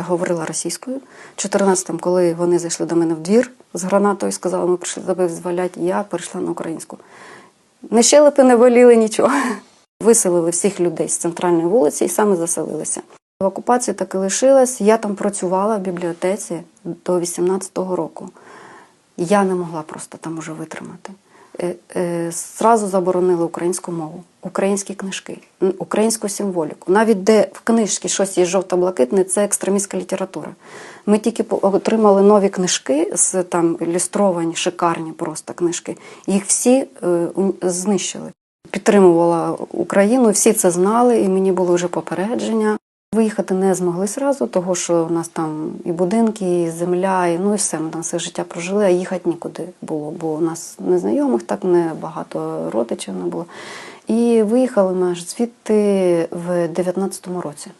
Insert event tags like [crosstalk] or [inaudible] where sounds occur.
Я говорила російською. В 14-м, коли вони зайшли до мене в двір з гранатою, сказали, ми прийшли тебе зваляти, я перейшла на українську. Не щелепи не боліли нічого. [laughs] Виселили всіх людей з центральної вулиці і саме заселилися. В окупації так і лишилась. Я там працювала в бібліотеці до 18-го року. Я не могла просто там уже витримати. Е, е, Зразу заборонили українську мову, українські книжки, українську символіку. Навіть де в книжці щось є жовто-блакитне, це екстремістська література. Ми тільки отримали нові книжки, з там ілюстровані, шикарні просто книжки. Їх всі е, знищили. Підтримувала Україну, всі це знали, і мені було вже попередження. Виїхати не змогли зразу, того що у нас там і будинки, і земля, і ну і все. Ми там все життя прожили, а їхати нікуди було, бо у нас незнайомих, так не багато родичів не було. І виїхали ми аж звідти в 19-му році.